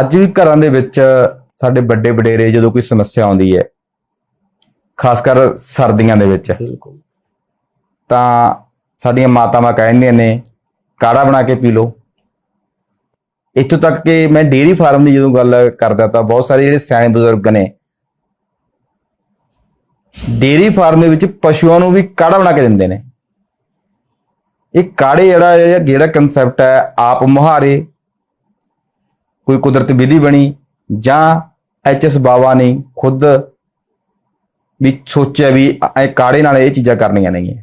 ਅੱਜ ਵੀ ਘਰਾਂ ਦੇ ਵਿੱਚ ਸਾਡੇ ਵੱਡੇ ਵਡੇਰੇ ਜਦੋਂ ਕੋਈ ਸਮੱਸਿਆ ਆਉਂਦੀ ਹੈ ਖਾਸ ਕਰ ਸਰਦੀਆਂ ਦੇ ਵਿੱਚ ਬਿਲਕੁਲ। ਤਾਂ ਸਾਡੀਆਂ ਮਾਤਾਵਾਂ ਕਹਿੰਦੀਆਂ ਨੇ ਕਾੜਾ ਬਣਾ ਕੇ ਪੀ ਲਓ। ਇੱਥੋਂ ਤੱਕ ਕਿ ਮੈਂ ਡੇਅਰੀ ਫਾਰਮ ਦੀ ਜਦੋਂ ਗੱਲ ਕਰਦਾ ਤਾਂ ਬਹੁਤ ਸਾਰੇ ਜਿਹੜੇ ਸਿਆਣੇ ਬਜ਼ੁਰਗ ਨੇ ਡੇਅਰੀ ਫਾਰਮ ਦੇ ਵਿੱਚ ਪਸ਼ੂਆਂ ਨੂੰ ਵੀ ਕਾੜਾ ਬਣਾ ਕੇ ਦਿੰਦੇ ਨੇ। ਇਹ ਕਾੜੇ ਜਿਹੜਾ ਜਿਹੜਾ ਕਨਸੈਪਟ ਹੈ ਆਪ ਮੁਹਾਰੇ ਕੋਈ ਕੁਦਰਤ ਵਿਧੀ ਬਣੀ ਜਾਂ ਐਚਐਸ ਬਾਵਾ ਨੇ ਖੁਦ ਵੀ ਸੋਚਿਆ ਵੀ ਇਹ ਕਾੜੇ ਨਾਲ ਇਹ ਚੀਜ਼ਾਂ ਕਰਨੀਆਂ ਨੇਗੀਆਂ।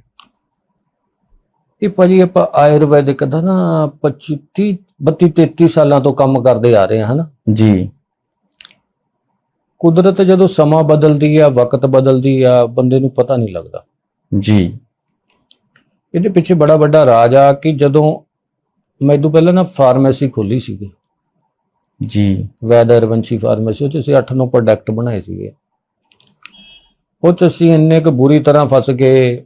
ਇਹ ਭਾਜੀ ਆਪਾਂ ਆਯੁਰਵੈਦਿਕ ਦਾ ਨਾ 25 30 32 33 ਸਾਲਾਂ ਤੋਂ ਕੰਮ ਕਰਦੇ ਆ ਰਹੇ ਹਾਂ ਹਨਾ? ਜੀ। ਕੁਦਰਤ ਜਦੋਂ ਸਮਾਂ ਬਦਲਦੀ ਆ ਵਕਤ ਬਦਲਦੀ ਆ ਬੰਦੇ ਨੂੰ ਪਤਾ ਨਹੀਂ ਲੱਗਦਾ। ਜੀ। ਇਹਦੇ ਪਿੱਛੇ ਬੜਾ ਵੱਡਾ ਰਾਜ ਆ ਕਿ ਜਦੋਂ ਮੈਂ ਤੋਂ ਪਹਿਲਾਂ ਨਾ ਫਾਰਮੇਸੀ ਖੋਲੀ ਸੀਗੀ। ਜੀ। ਵੈਦਰ ਵੰਸ਼ੀ ਫਾਰਮੇਸੀ 'ਚ ਅਸੀਂ 8-9 ਪ੍ਰੋਡਕਟ ਬਣਾਏ ਸੀਗੇ। ਉਹ 'ਚ ਅਸੀਂ ਇੰਨੇ ਕੁ ਬੁਰੀ ਤਰ੍ਹਾਂ ਫਸ ਗਏ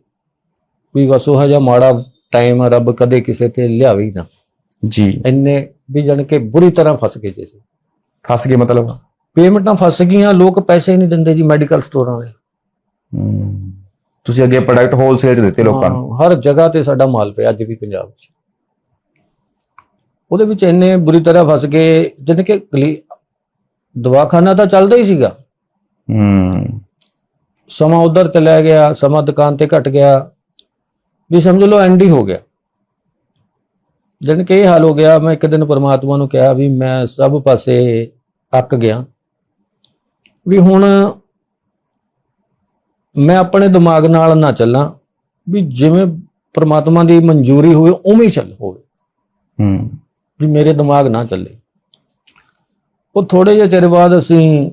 ਵੀ ਬਸ ਉਹ ਜਿਹਾ ਮਾੜਾ ਟਾਈਮ ਰੱਬ ਕਦੇ ਕਿਸੇ ਤੇ ਲਿਆਵੇ ਹੀ ਨਾ। ਜੀ। ਇੰਨੇ ਵੀ ਜਾਣ ਕੇ ਬੁਰੀ ਤਰ੍ਹਾਂ ਫਸ ਗਏ ਸੀ ਅਸੀਂ। ਫਸ ਗਏ ਮਤਲਬ? ਪੇਮੈਂਟਾਂ ਫਸ ਗਈਆਂ ਲੋਕ ਪੈਸੇ ਨਹੀਂ ਦਿੰਦੇ ਜੀ ਮੈਡੀਕਲ ਸਟੋਰਾਂ ਵਾਲੇ। ਤੁਸੀਂ ਅੱਗੇ ਪ੍ਰੋਡਕਟ ਹੋਲਸੇਲ ਚ ਦਿੱਤੇ ਲੋਕਾਂ ਨੂੰ। ਹਰ ਜਗ੍ਹਾ ਤੇ ਸਾਡਾ ਮਾਲ ਪਿਆ ਅੱਜ ਵੀ ਪੰਜਾਬ 'ਚ। ਉਹਦੇ ਵਿੱਚ ਇੰਨੇ ਬੁਰੀ ਤਰ੍ਹਾਂ ਫਸ ਗਏ ਜਿਵੇਂ ਕਿ ਦਵਾਖਾਨਾ ਤਾਂ ਚੱਲਦਾ ਹੀ ਸੀਗਾ। ਹੂੰ। ਸਮਾਂ ਉਧਰ ਚਲਾ ਗਿਆ ਸਮਾਂ ਦੁਕਾਨ ਤੇ ਘਟ ਗਿਆ। ਵੀ ਸਮਝ ਲਓ ਐਂਡ ਹੀ ਹੋ ਗਿਆ। ਜਨ ਕਿ ਇਹ ਹਾਲ ਹੋ ਗਿਆ ਮੈਂ ਇੱਕ ਦਿਨ ਪਰਮਾਤਮਾ ਨੂੰ ਕਿਹਾ ਵੀ ਮੈਂ ਸਭ ਪਾਸੇ ਅੱਕ ਗਿਆ। ਵੀ ਹੁਣ ਮੈਂ ਆਪਣੇ ਦਿਮਾਗ ਨਾਲ ਨਾ ਚੱਲਾਂ ਵੀ ਜਿਵੇਂ ਪਰਮਾਤਮਾ ਦੀ ਮਨਜ਼ੂਰੀ ਹੋਵੇ ਉਵੇਂ ਹੀ ਚੱਲ ਹੋਵੇ। ਹੂੰ। ਵੀ ਮੇਰੇ ਦਿਮਾਗ ਨਾ ਚੱਲੇ। ਉਹ ਥੋੜੇ ਜਿਹੇ ਚਿਰ ਬਾਅਦ ਅਸੀਂ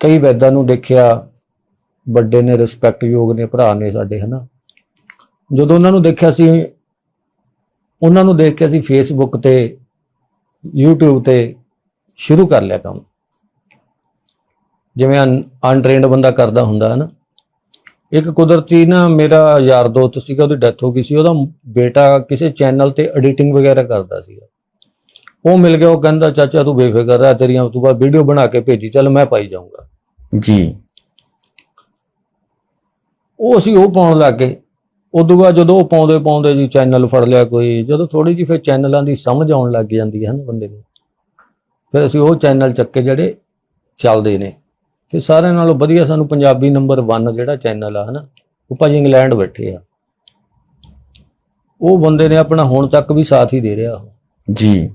ਕਈ ਵੈਦਾਂ ਨੂੰ ਦੇਖਿਆ, ਵੱਡੇ ਨੇ ਰਿਸਪੈਕਟਯੋਗ ਨੇ, ਭਰਾ ਨੇ ਸਾਡੇ, ਹਨਾ। ਜਦੋਂ ਉਹਨਾਂ ਨੂੰ ਦੇਖਿਆ ਸੀ, ਉਹਨਾਂ ਨੂੰ ਦੇਖ ਕੇ ਅਸੀਂ ਫੇਸਬੁੱਕ ਤੇ, YouTube ਤੇ ਸ਼ੁਰੂ ਕਰ ਲਿਆ ਕੰਮ। ਜਿਵੇਂ ਅਨਟ੍ਰੇਨਡ ਬੰਦਾ ਕਰਦਾ ਹੁੰਦਾ ਹੈ ਨਾ ਇੱਕ ਕੁਦਰਤੀ ਨਾ ਮੇਰਾ ਯਾਰ ਦੋਸਤ ਸੀਗਾ ਉਹਦੀ ਡੈਥ ਹੋ ਗਈ ਸੀ ਉਹਦਾ ਬੇਟਾ ਕਿਸੇ ਚੈਨਲ ਤੇ ਐਡੀਟਿੰਗ ਵਗੈਰਾ ਕਰਦਾ ਸੀਗਾ। ਉਹ ਮਿਲ ਗਿਆ ਉਹ ਕਹਿੰਦਾ ਚਾਚਾ ਤੂੰ ਬੇਫਿਕਰ ਰਹਿ ਤੇਰੀਆਂ ਤੂੰ ਬਾਅਦ ਵੀਡੀਓ ਬਣਾ ਕੇ ਭੇਜੀ ਚੱਲ ਮੈਂ ਪਾਈ ਜਾਊਂਗਾ। ਜੀ। ਉਹ ਅਸੀਂ ਉਹ ਪਾਉਣ ਲੱਗ ਗਏ। ਉਦੋਂ ਬਾਅਦ ਜਦੋਂ ਉਹ ਪਾਉਂਦੇ ਪਾਉਂਦੇ ਜੀ ਚੈਨਲ ਫੜ ਲਿਆ ਕੋਈ ਜਦੋਂ ਥੋੜੀ ਜਿਹੀ ਫਿਰ ਚੈਨਲਾਂ ਦੀ ਸਮਝ ਆਉਣ ਲੱਗ ਜਾਂਦੀ ਹੈ ਨਾ ਬੰਦੇ ਨੂੰ। ਫਿਰ ਅਸੀਂ ਉਹ ਚੈਨਲ ਚੱਕੇ ਜਿਹੜੇ ਚੱਲਦੇ ਨੇ। ਫਿਰ ਸਾਰਿਆਂ ਨਾਲੋਂ ਵਧੀਆ ਸਾਨੂੰ ਪੰਜਾਬੀ ਨੰਬਰ 1 ਜਿਹੜਾ ਚੈਨਲ ਆ ਹਨਾ, ਉਹ ਭਾਜੀ ਇੰਗਲੈਂਡ ਬੈਠੇ ਆ। ਉਹ ਬੰਦੇ ਨੇ ਆਪਣਾ ਹੁਣ ਤੱਕ ਵੀ ਸਾਥ ਹੀ ਦੇ ਰਿਹਾ ਉਹ। ਜੀ।